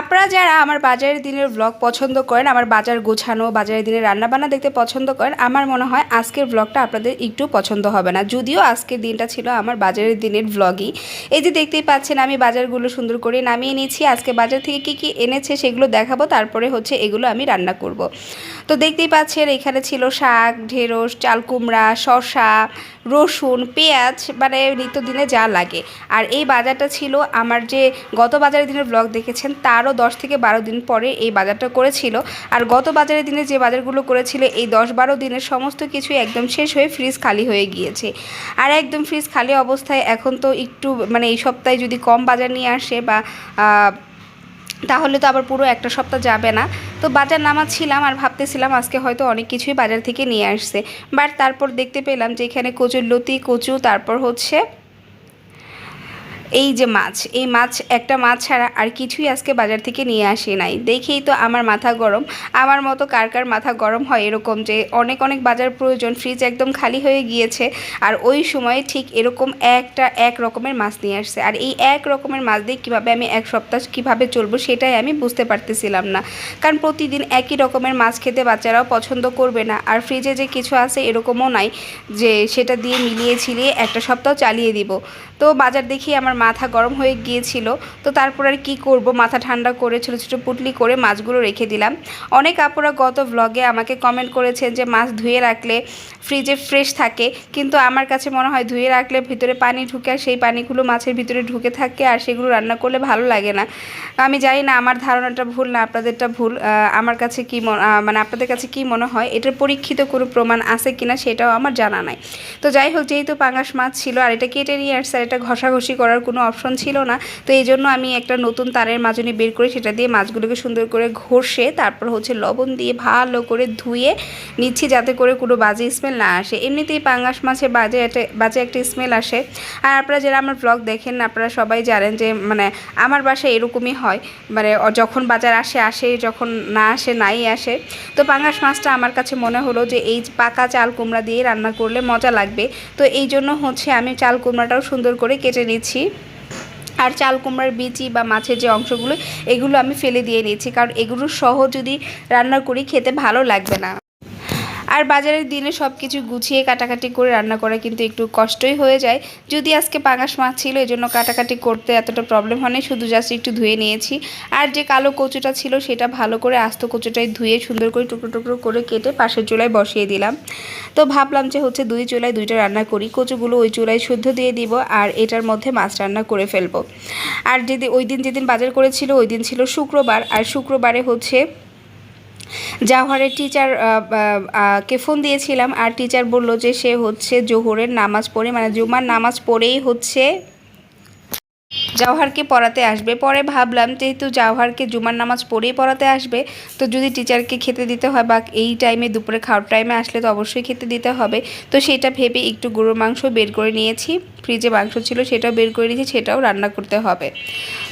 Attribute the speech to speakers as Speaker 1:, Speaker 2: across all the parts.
Speaker 1: আপনারা যারা আমার বাজারের দিনের ব্লগ পছন্দ করেন, আমার বাজার গোছানো, বাজারের দিনের রান্নাবান্না দেখতে পছন্দ করেন, আমার মনে হয় আজকের ব্লগটা আপনাদের একটু পছন্দ হবে না। যদিও আজকের দিনটা ছিল আমার বাজারের দিনের ব্লগই এই যে দেখতেই পাচ্ছেন, আমি বাজারগুলো সুন্দর করে নামিয়ে নিয়েছি। আজকে বাজার থেকে কি কি এনেছে সেগুলো দেখাবো, তারপরে হচ্ছে এগুলো আমি রান্না করব। তো দেখতেই পাচ্ছেন, এখানে ছিল শাক, ঢেঁড়স, চাল কুমড়া, শসা, রসুন, পেঁয়াজ মানে নিত্যদিনে যা লাগে। আর এই বাজারটা ছিল আমার যে গত বাজারের দিনের ব্লগ দেখেছেন, তারও দশ থেকে বারো দিন পরে এই বাজারটা করেছিল। আর গত বাজারের দিনে যে বাজারগুলো করেছিল, এই দশ বারো দিনের সমস্ত কিছু একদম শেষ হয়ে ফ্রিজ খালি হয়ে গিয়েছে। আর একদম ফ্রিজ খালি অবস্থায় এখন তো একটু মানে এই সপ্তাহে যদি কম বাজার নিয়ে আসে বা তাহলে তো আবার পুরো একটা সপ্তাহ যাবে না। তো বাজার নামাচ্ছিলাম আর ভাবতেছিলাম আজকে হয়তো অনেক কিছুই বাজার থেকে নিয়ে আসছে। বাট তারপর দেখতে পেলাম যে এখানে কচুর লতি কচু, তারপর হচ্ছে এই যে মাছ, এই মাছ, একটা মাছ ছাড়া আর কিছুই আজকে বাজার থেকে নিয়ে আসি নাই। দেখেই তো আমার মাথা গরম। আমার মতো কার কার মাথা গরম হয় এরকম যে অনেক অনেক বাজার প্রয়োজন ফ্রিজ একদম খালি হয়ে গিয়েছে। আর ওই সময় ঠিক এরকম একটা, এক রকমের মাছ নিয়ে আসছে। আর এই এক রকমের মাছ দিয়ে কীভাবে আমি এক সপ্তাহ কীভাবে চলবো সেটাই আমি বুঝতে পারতেছিলাম না। কারণ প্রতিদিন একই রকমের মাছ খেতে বাচ্চারাও পছন্দ করবে না। আর ফ্রিজে যে কিছু আছে এরকমও নাই যে সেটা দিয়ে মিলিয়ে ছিলিয়ে একটা সপ্তাহ চালিয়ে দিব। তো বাজার দেখি আমার মাথা গরম হয়ে গিয়েছিল, তো তারপর আর কি করব? মাথা ঠান্ডা করে ছোটো ছোটো পুটলি করে মাছগুলো রেখে দিলাম। অনেক আপুরা গত ব্লগে আমাকে কমেন্ট করেছেন যে, মাছ ধুয়ে রাখলে ফ্রিজে ফ্রেশ থাকে। কিন্তু আমার কাছে মনে হয় ধুয়ে রাখলে ভিতরে পানি ঢুকে আর সেই পানিগুলো মাছের ভিতরে ঢুকে থাকে আর সেগুলো রান্না করলে ভালো লাগে না। আমি জানি না, আমার ধারণাটা ভুল না, আপনাদেরটা ভুল। আমার কাছে কি মন- আপনাদের কাছে কি মনে হয়, এটার পরীক্ষিত কোনো প্রমাণ আছে কিনা সেটাও আমার জানা নাই। তো যাই হোক, যেহেতু পাঙাশ মাছ ছিল আর এটা কেটে নিয়ে আসছে, আর এটা ঘষাঘষি করার কোনো অপশন ছিল না, তো এই জন্য আমি একটা নতুন তারের মাজনি বের করে সেটা দিয়ে মাছগুলোকে সুন্দর করে ঘষে, তারপর হচ্ছে লবণ দিয়ে ভালো করে ধুয়ে নিচ্ছি, যাতে করে কোনো বাজে স্মেল না আসে। এমনিতেই পাঙ্গাস মাছে বাজে একটা বাজে একটা স্মেল আসে। আর আপনারা যারা আমার ব্লগ দেখেন, আপনারা সবাই জানেন যে মানে আমার বাসায় এরকমই হয়। মানে যখন বাজার আসে আসে, যখন না আসে, নাই আসে। তো পাঙ্গাস মাছটা আমার কাছে মনে হলো যে, এই পাকা চাল কুমড়া দিয়ে রান্না করলে মজা লাগবে। তো এই জন্য হচ্ছে আমি চাল কুমড়াটাও সুন্দর করে কেটে নিচ্ছি। আর চাল কুমড়ার বিচি বা মাছের যে অংশগুলো, এগুলো আমি ফেলে দিয়ে নিয়েছি কারণ এগুলো সহ যদি রান্না করি, খেতে ভালো লাগবে না। আর বাজারের দিনে সব কিছু গুছিয়ে কাটাকাটি করে রান্না করা কিন্তু একটু কষ্টই হয়ে যায়। যদি আজকে পাঙাশ মাছ ছিল এই জন্য কাটাকাটি করতে এতটা প্রবলেম হয়নি, শুধু জাস্ট একটু ধুয়ে নিয়েছি। আর যে কালো কচুটা ছিল, সেটা ভালো করে আস্ত কচুটাই ধুয়ে সুন্দর করে টুকরো টুকরো করে কেটে পাশের চুলায় বসিয়ে দিলাম। তো ভাবলাম যে হচ্ছে দুই চুলায় দুইটা রান্না করি, কচুগুলো ওই চুলায় শুদ্ধ দিয়ে দিব আর এটার মধ্যে মাছ রান্না করে ফেলব। আর যদি ওই দিন যেদিন বাজার করেছিল, ওই দিন ছিল শুক্রবার, আর শুক্রবারে হচ্ছে জাওহারের টিচার কে ফোন দিয়েছিলাম আর টিচার বলল যে সে হচ্ছে জোহরের নামাজ পড়ে মানে জুমার নামাজ পড়েই হচ্ছে জাওহারকে পড়াতে আসবে। পরে ভাবলাম যেহেতু জাওহারকে জুমার নামাজ পড়েই পড়াতে আসবে, তো যদি টিচারকে খেতে দিতে হয়, বা এই টাইমে দুপুরে খাওয়ার টাইমে আসলে তো অবশ্যই খেতে দিতে হবে। তো সেটা ভেবে একটু গরুর মাংস বের করে নিয়েছি। ফ্রিজে মাংস ছিল সেটাও বের করে নিয়েছি, সেটাও রান্না করতে হবে।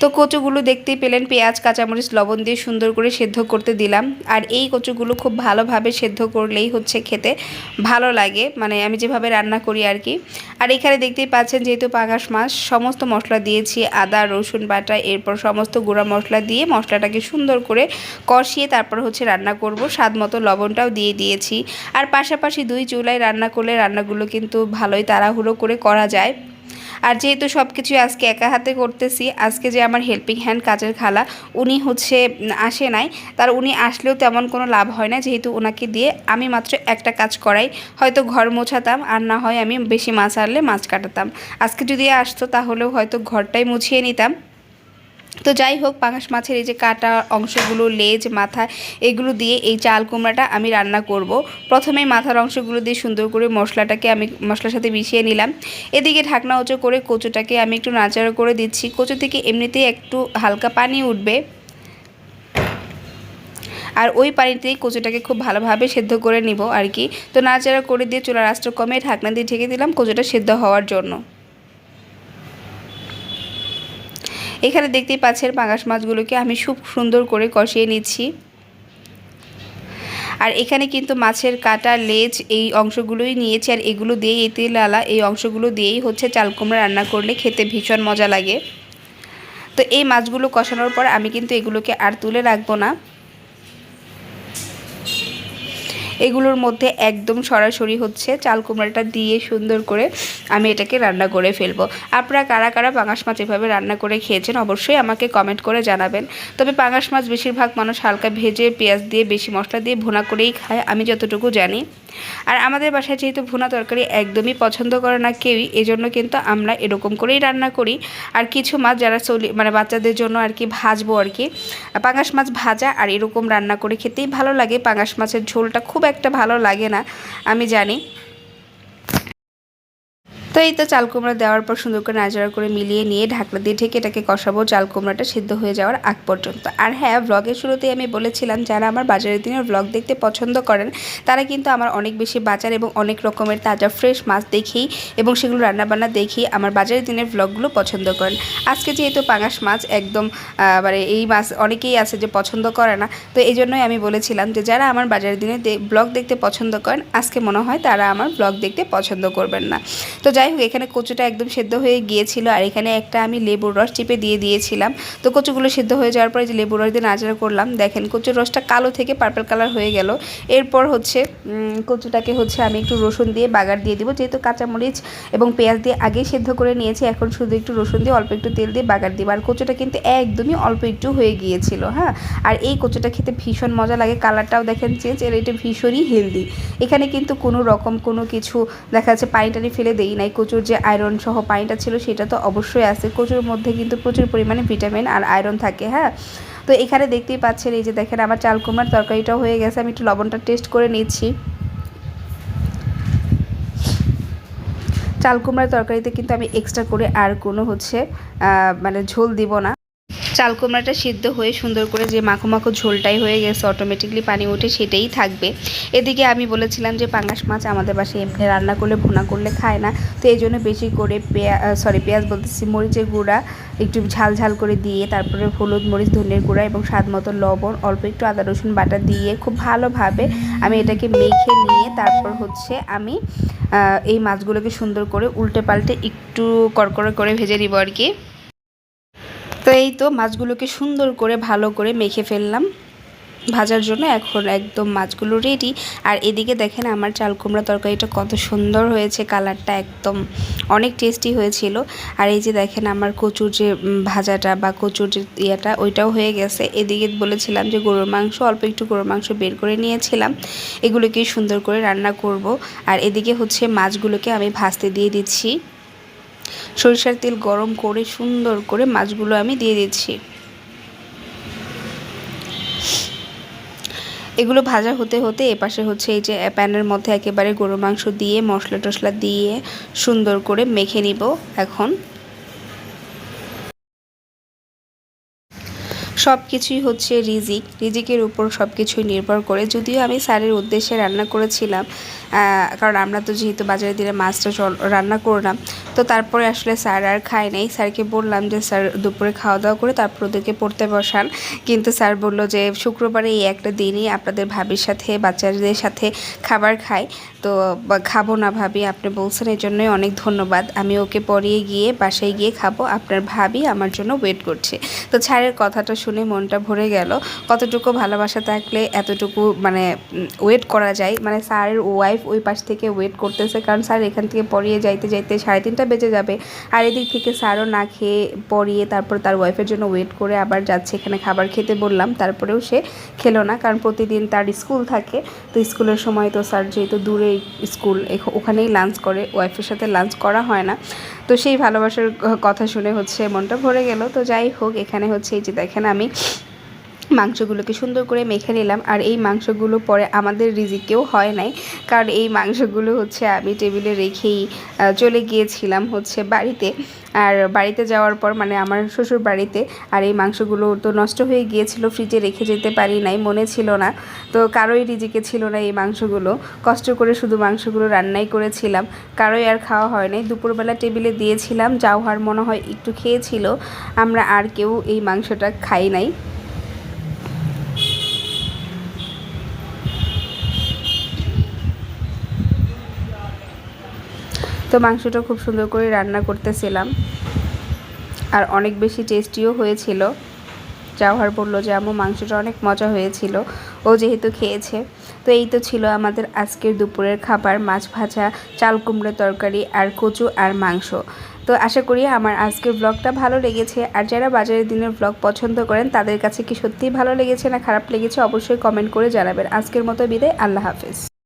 Speaker 1: তো কচুগুলো দেখতেই পেলেন, পেঁয়াজ, কাঁচামরিচ, লবণ দিয়ে সুন্দর করে সেদ্ধ করতে দিলাম। আর এই কচুগুলো খুব ভালোভাবে সেদ্ধ করলেই হচ্ছে খেতে ভালো লাগে মানে আমি যেভাবে রান্না করি আর কি। আর এখানে দেখতেই পাচ্ছেন যেহেতু পাঙাশ মাছ, সমস্ত মশলা দিয়েছি, আদা, রসুন বাটা, এরপর সমস্ত গুঁড়া মশলা দিয়ে মশলাটাকে সুন্দর করে কষিয়ে তারপর হচ্ছে রান্না করব। স্বাদ মতো লবণটাও দিয়ে দিয়েছি। আর পাশাপাশি দুই চুলায় রান্না করলে রান্নাগুলো কিন্তু ভালোই তাড়াহুড়ো করে করা যায়। আর যেহেতু সব কিছু আজকে একা হাতে করতেছি, আজকে যে আমার হেল্পিং হ্যান্ড কাজের খালা, উনি হচ্ছে আসে নাই। তার উনি আসলেও তেমন কোনো লাভ হয় না যেহেতু ওনাকে দিয়ে আমি মাত্র একটা কাজ করাই। হয়তো ঘর মোছাতাম, আর না হয় আমি বেশি মাছ আনলে মাছ কাটাতাম। আজকে যদি আসতো, তাহলেও হয়তো ঘরটাই মুছিয়ে নিতাম। তো যাই হোক, পাঙাশ মাছের এই যে কাটা অংশগুলো, লেজ, মাথা, এগুলো দিয়ে এই চাল কুমড়াটা আমি রান্না করব। প্রথমে মাথার অংশগুলো দিয়ে সুন্দর করে মশলাটাকে আমি মশলার সাথে মিশিয়ে নিলাম। এদিকে ঢাকনা উঁচু করে কচুটাকে আমি একটু নাচাড়া করে দিচ্ছি। কচু থেকে এমনিতেই একটু হালকা পানি উঠবে। আর ওই পানিতেই কচুটাকে খুব ভালোভাবে সেদ্ধ করে নিব আর কি। তো নাচাড়া করে দিয়ে চুলার আঁচটা কমে ঢাকনা দিয়ে ঢেকে দিলাম কচুটা সেদ্ধ হওয়ার জন্য। এখানে দেখতেই পাচ্ছেন পাঙাশ মাছগুলোকে আমি খুব সুন্দর করে কষিয়ে নিচ্ছি। আর এখানে কিন্তু মাছের কাটা লেজ এই অংশগুলোই নিয়েছি, আর এগুলো দিয়েই এই তেল আলা এই অংশগুলো দিয়েই হচ্ছে চাল কুমড়া রান্না করলে খেতে ভীষণ মজা লাগে। তো এই মাছগুলো কষানোর পর আমি কিন্তু এগুলোকে আর তুলে রাখব না। এগুলোর মধ্যে একদম সরাসরি হচ্ছে চাল কুমড়াটা দিয়ে সুন্দর করে আমি এটাকে রান্না করে ফেলব। আপনারা কারা কারা পাঙাশ মাছ এভাবে রান্না করে খেয়েছেন অবশ্যই আমাকে কমেন্ট করে জানাবেন। তবে পাঙাশ মাছ বেশিরভাগ মানুষ হালকা ভেজে পেঁয়াজ দিয়ে, বেশি মশলা দিয়ে ভোনা করেই খায়, আমি যতটুকু জানি। আর আমাদের বাসায় যেহেতু ভুনা তরকারি একদমই পছন্দ করে না কেউই, এজন্য কিন্তু আমরা এরকম করেই রান্না করি। আর কিছু মাছ যারা চলি মানে বাচ্চাদের জন্য আর কি ভাজবো আর কি, পাঙাশ মাছ ভাজা আর এরকম রান্না করে খেতেই ভালো লাগে। পাঙাশ মাছের ঝোলটা খুব একটা ভালো লাগে না, আমি জানি। তো এই তো চাল কুমড়া দেওয়ার পর সুন্দর করে নাড়াচাড়া করে মিলিয়ে নিয়ে ঢাকনা দিয়ে ঢেকে এটাকে কষাবো চাল কুমড়াটা সিদ্ধ হয়ে যাওয়ার আগ পর্যন্ত। আর হ্যাঁ ব্লগের শুরুতেই আমি বলেছিলাম, যারা আমার বাজারের দিনের ব্লগ দেখতে পছন্দ করেন, তারা কিন্তু আমার অনেক বেশি বাজার এবং অনেক রকমের তাজা ফ্রেশ মাছ দেখেই এবং সেগুলো রান্নাবান্না দেখেই আমার বাজারের দিনের ব্লগগুলো পছন্দ করেন। আজকে যেহেতু পাঙাশ মাছ একদম মানে এই মাছ অনেকেই আছে যে পছন্দ করে না, তো এই জন্যই আমি বলেছিলাম যে যারা আমার বাজারের দিনে ব্লগ দেখতে পছন্দ করেন, আজকে মনে হয় তারা আমার ব্লগ দেখতে পছন্দ করবেন না। তো যাই হোক, এখানে কচুটা একদম সেদ্ধ হয়ে গিয়েছিল আর এখানে একটা আমি লেবুর রস চেপে দিয়ে দিয়েছিলাম। তো কচুগুলো সেদ্ধ হয়ে যাওয়ার পরে যে লেবুর রস দিয়ে নাড়াচাড়া করলাম, দেখেন কচুর রসটা কালো থেকে পার্পল কালার হয়ে গেল। এরপর হচ্ছে কচুটাকে হচ্ছে আমি একটু রসুন দিয়ে বাগার দিয়ে দিব, যেহেতু কাঁচামরিচ এবং পেঁয়াজ দিয়ে আগেই সেদ্ধ করে নিয়েছি, এখন শুধু একটু রসুন দিয়ে অল্প একটু তেল দিয়ে বাগার দিব। আর কচুটা কিন্তু একদমই অল্প একটু হয়ে গিয়েছিল হ্যাঁ? আর এই কচুটা খেতে ভীষণ মজা লাগে, কালারটাও দেখেন চেঞ্জ, এর এটা ভীষণই হেলদি এখানে কিন্তু কোনো রকম কোনো কিছু দেখা যাচ্ছে, পানি টানি ফেলে দেই নাই কচুর যে আয়রন সহ পানিটা ছিল সেটা তো অবশ্যই আছে। কচুর মধ্যে কিন্তু প্রচুর পরিমাণে ভিটামিন আর আয়রন থাকে হ্যাঁ? তো এখানে দেখতেই পাচ্ছেন, এই যে দেখেন আমার চাল তরকারিটা তরকারিটাও হয়ে গেছে, আমি একটু লবণটা টেস্ট করে নিচ্ছি। চাল কুমড়ার তরকারিতে কিন্তু আমি এক্সট্রা করে আর কোনো হচ্ছে মানে ঝোল দিব না। চাল কুমড়াটা সিদ্ধ হয়ে সুন্দর করে যে মাখো মাখো ঝোলটাই হয়ে গেছে অটোমেটিকলি পানি উঠে সেটাই থাকবে। এদিকে আমি বলেছিলাম যে পাঙ্গাস মাছ আমাদের বাসায় এমনি রান্না করলে, ভুনা করলে খায় না। তো এই জন্য বেশি করে পেঁয়া সরি পেঁয়াজ বলতেছি, মরিচের গুঁড়া একটু ঝাল ঝাল করে দিয়ে তারপরে হলুদ মরিচ ধনের গুঁড়া এবং স্বাদ মতো লবণ, অল্প একটু আদা, রসুন বাটা দিয়ে খুব ভালোভাবে আমি এটাকে মেখে নিয়ে তারপর হচ্ছে আমি এই মাছগুলোকে সুন্দর করে উল্টে পাল্টে একটু কড়কড়ে করে ভেজে দিব আর কি। তো এই তো মাছগুলোকে সুন্দর করে ভালো করে মেখে ফেললাম। ভাজার জন্য এখন একদম মাছগুলো রেডি আর এদিকে দেখেন আমার চাল কুমড়া তরকারিটা কত সুন্দর হয়েছে, কালারটা একদম অনেক টেস্টি হয়েছিল। আর এই যে দেখেন আমার কচুর যে ভাজাটা বা কচুর যে ইয়েটা, ওইটাও হয়ে গেছে। এদিকে বলেছিলাম যে গরুর মাংস, অল্প একটু গরুর মাংস বের করে নিয়েছিলাম। এগুলোকে সুন্দর করে রান্না করব। আর এদিকে হচ্ছে মাছগুলোকে আমি ভাজতে দিয়ে দিচ্ছি। সরিষার তেল গরম করে সুন্দর করে মাছগুলো আমি দিয়ে দিচ্ছি। এগুলো ভাজা হতে হতে এপাশে হচ্ছে এই যে প্যানের মধ্যে একেবারে গরুর মাংস দিয়ে, মশলা টশলা দিয়ে সুন্দর করে মেখে নিব এখন। সব কিছুই হচ্ছে রিজিক, রিজিকের উপর সব কিছুই নির্ভর করে। যদিও আমি স্যারের উদ্দেশ্যে রান্না করেছিলাম কারণ আমরা তো যেহেতু বাজারে দিলে মাছটা রান্না করলাম তো তারপরে আসলে স্যার আর খায় নাই। স্যারকে বললাম যে, স্যার, দুপুরে খাওয়া দাওয়া করে তারপর ওদেরকে পড়তে বসান। কিন্তু স্যার বলল যে, শুক্রবারে এই একটা দিনই আপনাদের ভাবির সাথে, বাচ্চাদের সাথে খাবার খাই। তো খাব না ভাবি, আপনি বলছেন এই জন্যই অনেক ধন্যবাদ। আমি ওকে পরিয়ে গিয়ে, বাসায় গিয়ে খাব। আপনার ভাবি আমার জন্য ওয়েট করছে। তো স্যারের কথাটা শুনে মনটা ভরে গেল। কতটুকু ভালোবাসা থাকলে এতটুকু মানে ওয়েট করা যায়? মানে স্যারের ওয়াইফ ওই পাশ থেকে ওয়েট করতেছে। কারণ স্যার এখান থেকে পড়িয়ে যাইতে যাইতে সাড়ে তিনটা বেজে যাবে। আর এদিক থেকে স্যারও না খেয়ে পড়িয়ে তারপর তার ওয়াইফের জন্য ওয়েট করে আবার যাচ্ছে এখানে খাবার খেতে বললাম। তারপরেও সে খেলো না কারণ প্রতিদিন তার স্কুল থাকে। তো স্কুলের সময় তো স্যার যেহেতু দূরে স্কুল ওখানেই লাঞ্চ করে ওয়াইফের সাথে লাঞ্চ করা হয় না। তো সেই ভালোবাসার কথা শুনে হচ্ছে মনটা ভরে গেল। তো যাই হোক, এখানে হচ্ছে এই যে দেখেন আমি মাংসগুলোকে সুন্দর করে মেখে নিলাম। আর এই মাংসগুলো পরে আমাদের রিজিকেও হয় নাই। কারণ এই মাংসগুলো হচ্ছে আমি টেবিলে রেখেই চলে গিয়েছিলাম হচ্ছে বাড়িতে। আর বাড়িতে যাওয়ার পর মানে আমার শ্বশুর বাড়িতে, আর এই মাংসগুলো তো নষ্ট হয়ে গিয়েছিল, ফ্রিজে রেখে যেতে পারি নাই, মনে ছিল না। তো কারোই রিজিকে ছিল না এই মাংসগুলো। কষ্ট করে শুধু মাংসগুলো রান্নাই করেছিলাম। কারোই আর খাওয়া হয় নাই। দুপুরবেলা টেবিলে দিয়েছিলাম যাওয়ার মনে হয় একটু খেয়েছিল। আমরা আর কেউ এই মাংসটা খাই নাই। তো মাংসটা খুব সুন্দর করে রান্না করতেছিলাম। আর অনেক বেশি টেস্টিও হয়েছিল। জাওহার বলল যে, আম্মু, মাংসটা অনেক মজা হয়েছিল। ও যেহেতু খেয়েছে। তো এই তো ছিল আমাদের আজকের দুপুরের খাবার, মাছ ভাজা, চাল কুমড়ো তরকারি আর কচু আর মাংস। তো আশা করি আমার আজকের ব্লগটা ভালো লেগেছে। আর যারা বাজারের দিনের ব্লগ পছন্দ করেন, তাদের কাছে কি সত্যিই ভালো লেগেছে না খারাপ লেগেছে, অবশ্যই কমেন্ট করে জানাবেন। আজকের মতো বিদায়, আল্লাহ হাফেজ।